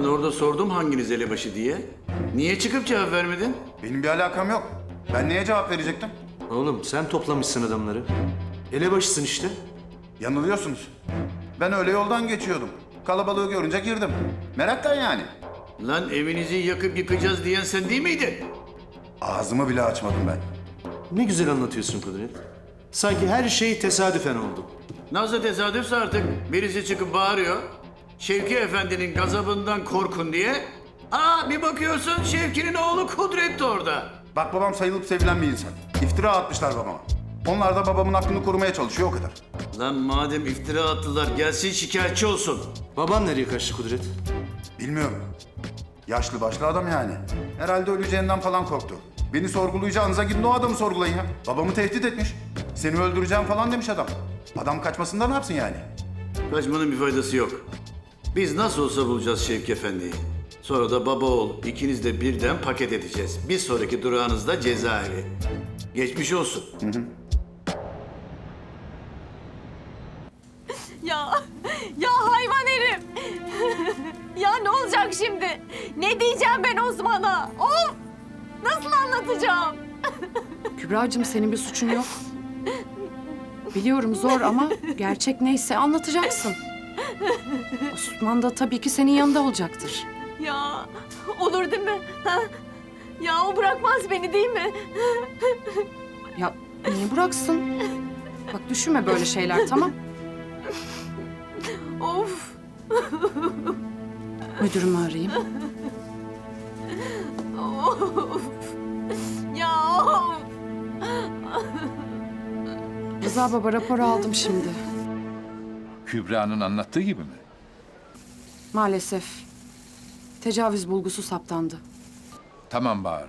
Lan orada sordum hanginiz elebaşı diye. Niye çıkıp cevap vermedin? Benim bir alakam yok. Ben neye cevap verecektim? Oğlum sen toplamışsın adamları. Elebaşısın işte. Yanılıyorsunuz. Ben öyle yoldan geçiyordum. Kalabalığı görünce girdim. Meraktan yani. Lan evinizi yakıp yıkacağız diyen sen değil miydin? Ağzımı bile açmadım ben. Ne güzel anlatıyorsun Kudret. Sanki her şey tesadüfen oldu. Nasıl tesadüfse artık birisi çıkıp bağırıyor. Şevki Efendi'nin gazabından korkun diye. Aa bir bakıyorsun Şevki'nin oğlu Kudret de orada. Bak babam sayılıp sevilen bir insan. İftira atmışlar babama. Onlar da babamın hakkını korumaya çalışıyor o kadar. Lan madem iftira attılar gelsin şikayetçi olsun. Baban nereye kaçtı Kudret? Bilmiyorum. Yaşlı başlı adam yani. Herhalde öleceğinden falan korktu. Beni sorgulayacağınıza gidin o adamı sorgulayın ya. Babamı tehdit etmiş. Seni öldüreceğim falan demiş adam. Adam kaçmasında ne yapsın yani? Kaçmanın bir faydası yok. Biz nasıl olsa bulacağız Şevki Efendi'yi. Sonra da baba oğul ikiniz de birden paket edeceğiz. Bir sonraki durağınızda cezaevi. Geçmiş olsun. Ya, ya hayvan herif. ya ne olacak şimdi? Ne diyeceğim ben Osman'a? Of! Nasıl anlatacağım? Kübra'cığım senin bir suçun yok. Biliyorum zor ama gerçek neyse anlatacaksın. Osman da tabii ki senin yanında olacaktır. Ya olur değil mi? Ha? Ya o bırakmaz beni değil mi? Ya niye bıraksın? Bak düşünme böyle şeyler tamam. Of! Müdürümü arayayım. Of! Ya of! Rıza baba raporu aldım şimdi. Kübra'nın anlattığı gibi mi? Maalesef tecavüz bulgusu saptandı. Tamam Bahar.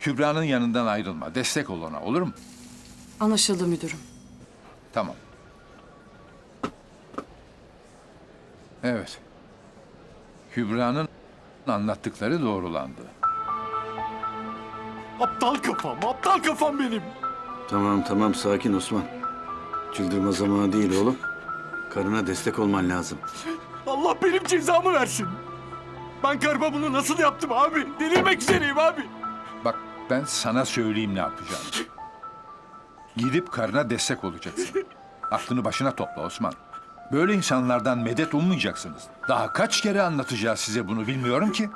Kübra'nın yanından ayrılma. Destek ol ona olur mu? Anlaşıldı müdürüm. Tamam. Evet. Kübra'nın anlattıkları doğrulandı. Aptal kafam, aptal kafam benim. Tamam tamam sakin Osman. Çıldırma zamanı değil oğlum. Karına destek olman lazım. Allah benim cezamı versin. Ben karıma bunu nasıl yaptım abi? Delirmek üzereyim abi. Bak ben sana söyleyeyim ne yapacağını. Gidip karına destek olacaksın. Aklını başına topla Osman. Böyle insanlardan medet ummayacaksınız. Daha kaç kere anlatacağız size bunu bilmiyorum ki.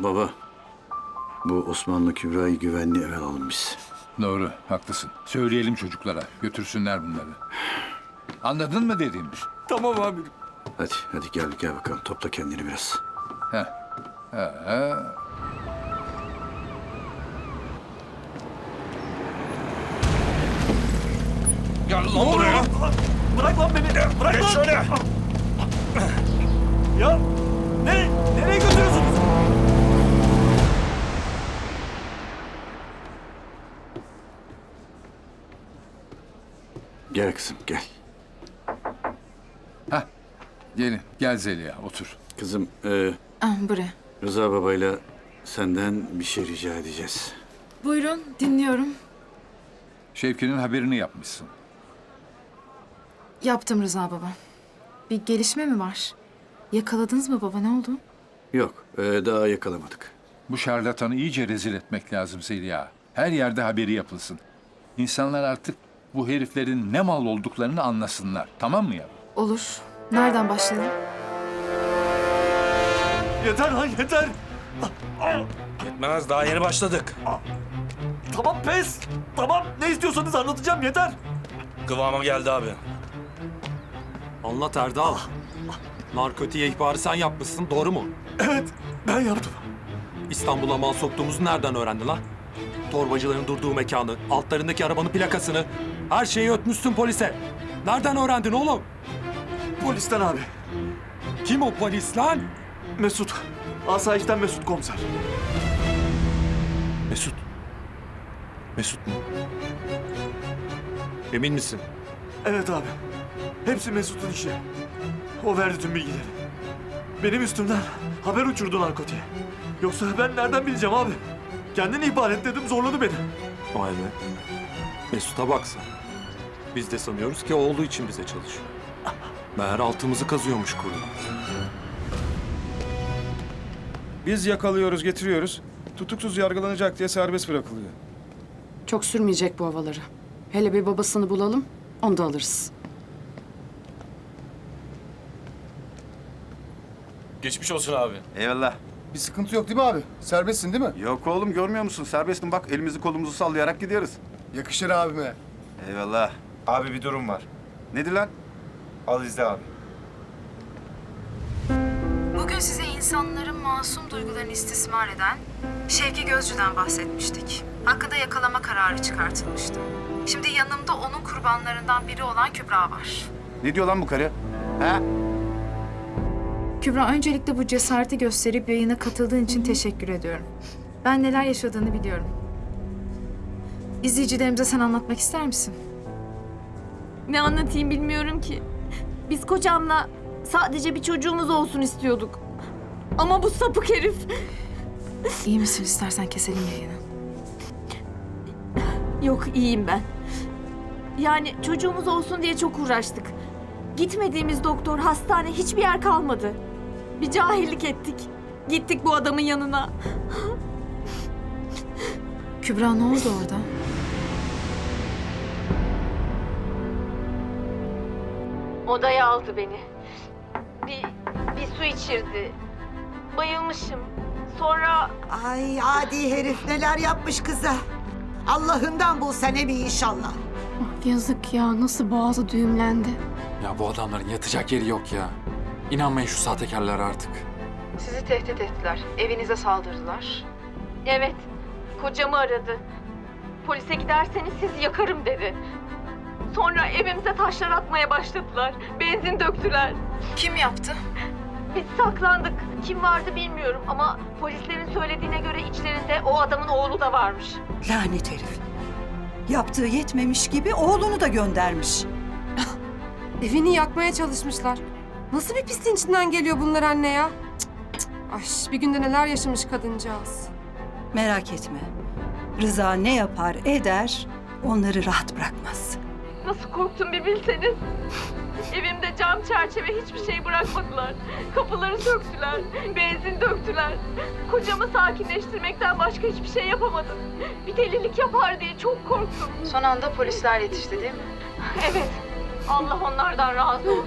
Baba, bu Osmanlı Kübra'yı güvenli eve alalım biz. Doğru, haklısın. Söyleyelim çocuklara, götürsünler bunları. Anladın mı dediğimi? Tamam amirim. Hadi, hadi gel gel bakalım topla kendini biraz. Heh. He. Gel lan buraya. Bırak lan beni. Bırak lan. şöyle. Ya Gel kızım gel. Heh. Gelin, gel Zeliha, otur. Kızım, e, Ah, buraya. Rıza babayla senden bir şey rica edeceğiz. Buyurun dinliyorum. Şevki'nin haberini yapmışsın. Yaptım Rıza baba. Bir gelişme mi var? Yakaladınız mı baba ne oldu? Yok, e, daha yakalamadık. Bu şarlatanı iyice rezil etmek lazım Zeliha. Her yerde haberi yapılsın. İnsanlar artık bu heriflerin ne mal olduklarını anlasınlar. Tamam mı ya? Olur. Nereden başlayalım? Yeter lan yeter. Yetmez daha yeni başladık. Tamam pes. Tamam ne istiyorsanız anlatacağım yeter. Kıvama geldi abi. Anlat Erdal. Narkotiğe ihbarı sen yapmışsın, doğru mu? Evet ben yaptım. İstanbul'a mal soktuğumuzu nereden öğrendin lan? Torbacıların durduğu mekanı, altlarındaki arabanın plakasını, her şeyi ötmüşsün polise. Nereden öğrendin oğlum? Polisten abi. Kim o polis lan? Mesut. Asayişten Mesut komiser. Mesut. Mesut mu? Emin misin? Evet abi. Hepsi Mesut'un işi. O verdi tüm bilgileri. Benim üstümden haber uçurdu narkotiğe. Yoksa ben nereden bileceğim abi? Kendini ihbar et dedim zorladı beni. Vay be. Mesut'a baksa. Biz de sanıyoruz ki oğlu için bize çalışıyor. Meğer altımızı kazıyormuş kuru. Biz yakalıyoruz, getiriyoruz. Tutuksuz yargılanacak diye serbest bırakılıyor. Çok sürmeyecek bu havaları. Hele bir babasını bulalım, onu da alırız. Geçmiş olsun abi. Eyvallah. Bir sıkıntı yok değil mi abi? Serbestsin değil mi? Yok oğlum görmüyor musun? Serbestim bak elimizi kolumuzu sallayarak gidiyoruz. Yakışır abime. Eyvallah. Abi bir durum var. Nedir lan? Al izle abi. Bugün size insanların masum duygularını istismar eden Şevki Gözcü'den bahsetmiştik. Hakkında yakalama kararı çıkartılmıştı. Şimdi yanımda onun kurbanlarından biri olan Kübra var. Ne diyor lan bu karı? Ha? Kübra öncelikle bu cesareti gösterip yayına katıldığın için teşekkür ediyorum. Ben neler yaşadığını biliyorum. İzleyicilerimize sen anlatmak ister misin? Ne anlatayım bilmiyorum ki. Biz kocamla sadece bir çocuğumuz olsun istiyorduk. Ama bu sapık herif İyi misin? İstersen keselim yayını. Yok iyiyim ben. Yani çocuğumuz olsun diye çok uğraştık. Gitmediğimiz doktor, hastane hiçbir yer kalmadı. Bir cahillik ettik. Gittik bu adamın yanına. Kübra ne oldu orada? Odaya aldı beni. Bir, bir su içirdi. Bayılmışım. Sonra Ay adi herif neler yapmış kıza. Allah'ından bul sen bir inşallah. Yazık ya, nasıl boğazı düğümlendi. Ya bu adamların yatacak yeri yok ya. İnanmayın şu sahtekarlara artık. Sizi tehdit ettiler, evinize saldırdılar. evet, kocamı aradı. Polise giderseniz sizi yakarım dedi. Sonra evimize taşlar atmaya başladılar. Benzin döktüler. Kim yaptı? Biz saklandık. Kim vardı bilmiyorum ama polislerin söylediğine göre içlerinde o adamın oğlu da varmış. Lanet herif. Yaptığı yetmemiş gibi oğlunu da göndermiş. Evini yakmaya çalışmışlar. Nasıl bir pisliğin içinden geliyor bunlar anne ya? Ay bir günde neler yaşamış kadıncağız. Merak etme. Rıza ne yapar eder onları rahat bırakmaz. Nasıl korktum bir bilseniz. Evimde cam çerçeve hiçbir şey bırakmadılar. Kapıları söktüler, benzin döktüler. Kocamı sakinleştirmekten başka hiçbir şey yapamadım. Bir delilik yapar diye çok korktum. Son anda polisler yetişti değil mi? Evet, Allah onlardan razı olsun.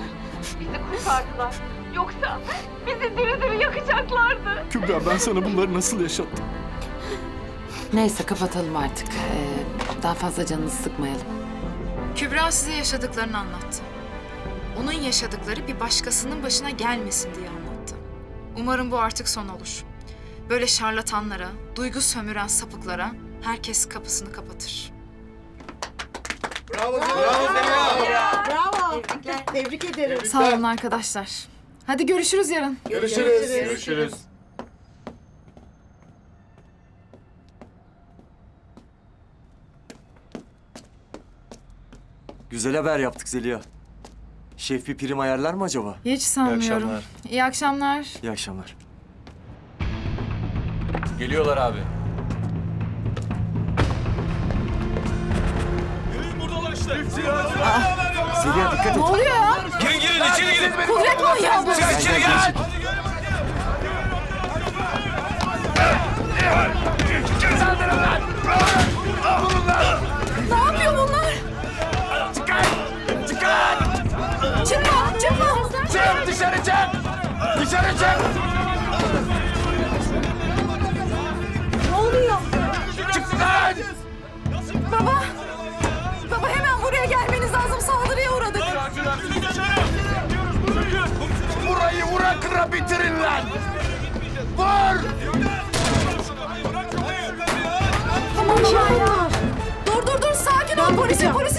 Bizi kurtardılar. Yoksa bizi diri diri yakacaklardı. Kübra ben sana bunları nasıl yaşattım? Neyse kapatalım artık. Ee, daha fazla canınızı sıkmayalım. Kübra size yaşadıklarını anlattı. Onun yaşadıkları bir başkasının başına gelmesin diye anlattı. Umarım bu artık son olur. Böyle şarlatanlara, duygu sömüren sapıklara herkes kapısını kapatır. Bravo. Tebrik ederim. Sağ olun arkadaşlar. Hadi görüşürüz yarın. Görüşürüz. Güzel haber yaptık Zeliha. Şef bir prim ayarlar mı acaba? Hiç sanmıyorum. akşamlar. İyi akşamlar. İyi akşamlar. Geliyorlar abi. Zeliha dikkat et. Ne oluyor ya? Girin girin içeri girin. Kudret manyağı bu. Gel içeri gel. Ne yapıyor bitirin lan! Vur! Aman Dur dur dur sakin ol polise polise.